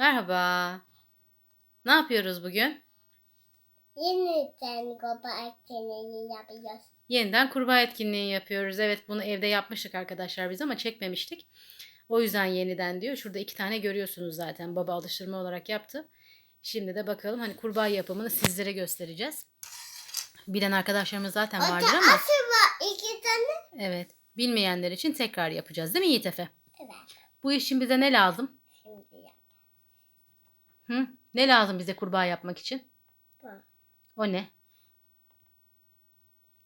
Merhaba. Ne yapıyoruz bugün? Yeniden kopa etkinliği yapacağız. Yeniden kurbağa etkinliği yapıyoruz. Evet bunu evde yapmıştık arkadaşlar biz ama çekmemiştik. O yüzden yeniden diyor. Şurada iki tane görüyorsunuz zaten. Baba alıştırma olarak yaptı. Şimdi de bakalım hani kurbağa yapımını sizlere göstereceğiz. Bilen arkadaşlarımız zaten vardır ama var iki tane. evet bilmeyenler için tekrar yapacağız değil mi Yiğit Efe? Evet. Bu işin bize ne lazım? Hı? Ne lazım bize kurbağa yapmak için? Bu. O ne?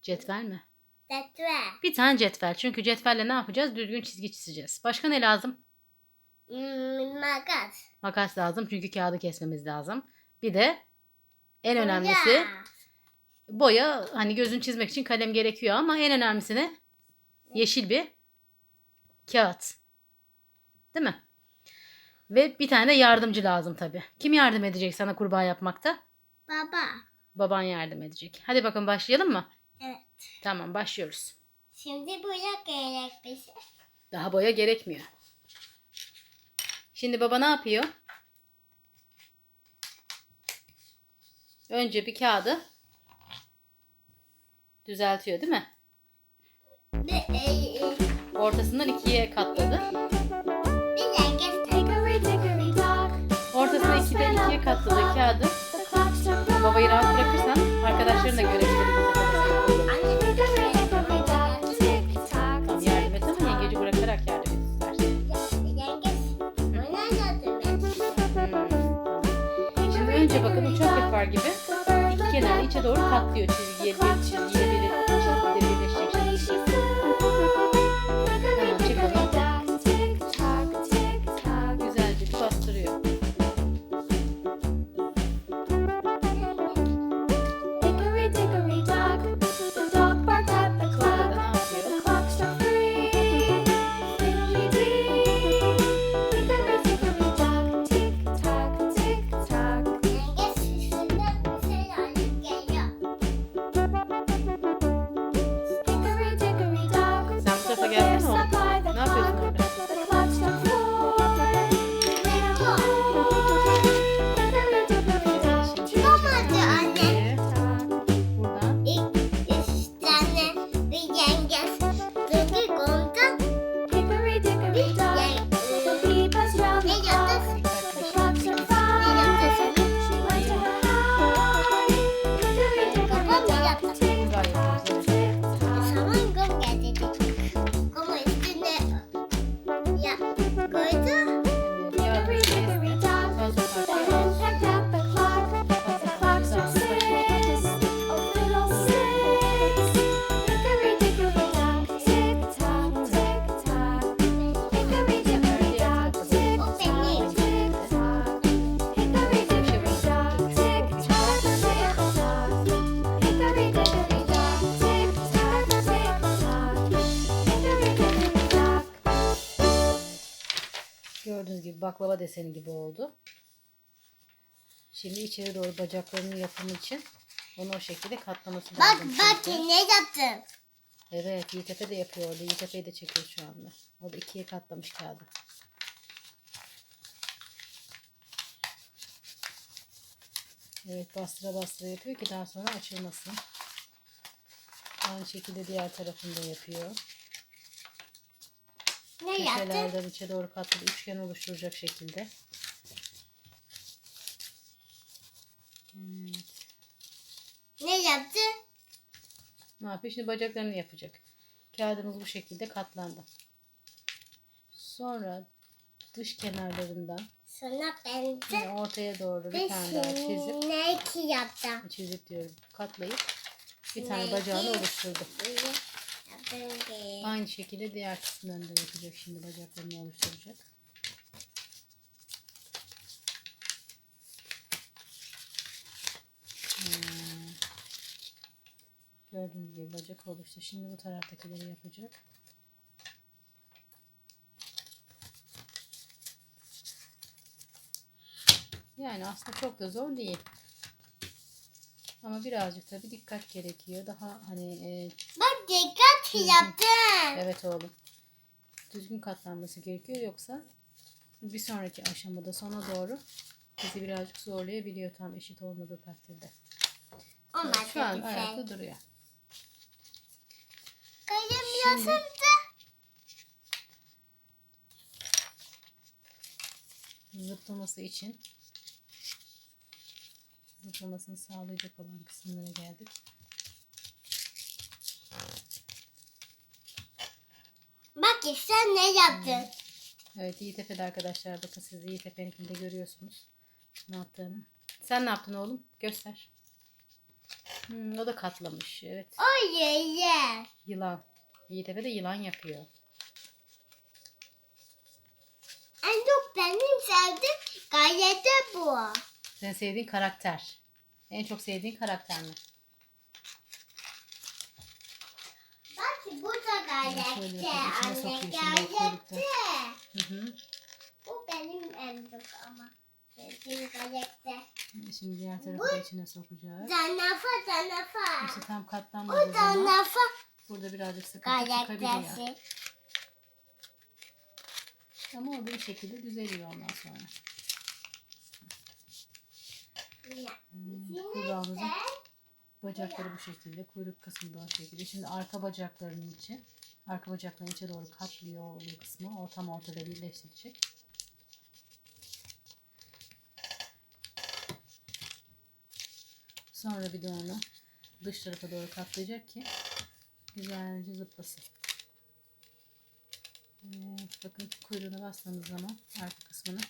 Cetvel mi? Tetve. Bir tane cetvel. Çünkü cetvelle ne yapacağız? Düzgün çizgi çizeceğiz. Başka ne lazım? Hmm, makas. Makas lazım çünkü kağıdı kesmemiz lazım. Bir de en önemlisi Boya. boya. Hani gözün çizmek için kalem gerekiyor ama en önemlisi ne? Yeşil bir kağıt. Değil mi? Ve bir tane de yardımcı lazım tabii. Kim yardım edecek sana kurbağa yapmakta? Baba. Baban yardım edecek. Hadi bakın başlayalım mı? Evet. Tamam başlıyoruz. Şimdi buraya gerek bir şey. Daha boya gerekmiyor. Şimdi baba ne yapıyor? Önce bir kağıdı düzeltiyor değil mi? Ortasından ikiye katladı. İkiden ikiye katladığı kağıdı babayı rahat bırakırsan arkadaşların da görebilir. Bir de önce bakın uçak yapar gibi iki kenarı içe doğru katlıyor çizgiye bir çizgiye biri Gördüğünüz gibi baklava deseni gibi oldu. Şimdi içeri doğru bacaklarının yapımı için onu o şekilde katlaması Bak lazım. bak çünkü. ne yaptım. Evet Yiğit Efe de yapıyor orada. Yiğit Efe'yi de çekiyor şu anda. O da ikiye katlamış kağıdı. Evet bastıra bastıra yapıyor ki daha sonra açılmasın. Aynı şekilde diğer tarafını da yapıyor. Ne yaptın? Köşelerden içe doğru katladı. Üçgen oluşturacak şekilde. Evet. Ne yaptı? Ne yapıyor? Şimdi bacaklarını yapacak. Kağıdımız bu şekilde katlandı. Sonra dış kenarlarından Sonra ben de ortaya doğru bir tane daha çizip ne ki yaptım. çizip diyorum katlayıp bir tane bacağını oluşturdu. Aynı şekilde diğer kısımlarını da yapacak şimdi bacaklarını oluşturacak. Hmm. Gördüğünüz gibi bacak oluştu. Şimdi bu taraftakileri yapacak. Yani aslında çok da zor değil. Ama birazcık tabii dikkat gerekiyor. Daha hani e, Bak dikkat yaptım. evet oğlum. Düzgün katlanması gerekiyor yoksa Bir sonraki aşamada sona doğru bizi birazcık zorlayabiliyor tam eşit olmadığı takdirde. Olmaz Şu an güzel. ayakta duruyor. Kayım Şimdi-. Zıplaması için zıplamasını sağlayacak olan kısımlara geldik. Bak sen ne yaptın? Evet Yiğitepe'de arkadaşlar bakın siz Yiğitepe'ninkini de görüyorsunuz. Ne yaptığını. Sen ne yaptın oğlum? Göster. Hmm, o da katlamış. Evet. O ye. Yılan. Yiğitepe de yılan yapıyor. En çok benim sevdiğim gayete bu. Senin sevdiğin karakter. En çok sevdiğin karakter mi? Bak bu da şöyle yapalım, içine Anne sokuyor şimdi o kuyrukta. gayete. Hı hı. Bu benim en çok ama. Sevdiğim gayete. Şimdi diğer tarafı da içine sokacağız. Zanafa zanafa. İşte tam katlanmadığı O zaman zanafa burada birazcık sıkıntı çıkabiliyor. Ama o bir şekilde düzeliyor ondan sonra. Hmm, Kurbağamızın bacakları bu şekilde. Kuyruk kısmı da o şekilde. Şimdi arka bacaklarının içi. Arka bacakların içe doğru katlıyor olduğu kısmı. O tam ortada birleştirecek. Sonra bir de onu dış tarafa doğru katlayacak ki güzelce zıplasın. Evet, bakın kuyruğuna bastığımız zaman arka kısmını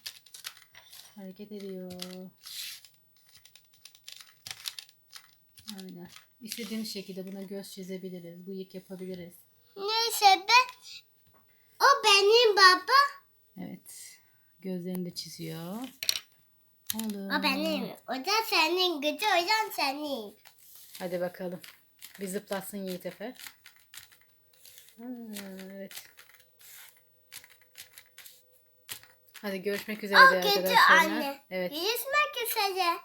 hareket ediyor. Aynen. İstediğimiz şekilde buna göz çizebiliriz. Bıyık yapabiliriz. Neyse ben o benim baba. Evet. Gözlerini de çiziyor. Oğlum. O benim. O da senin gücü o da senin. Hadi bakalım. Bir zıplasın Yiğit Efe. Ha, Evet. Hadi görüşmek üzere O de gücü arkadaşlar. anne. Evet. Yüzmek üzere.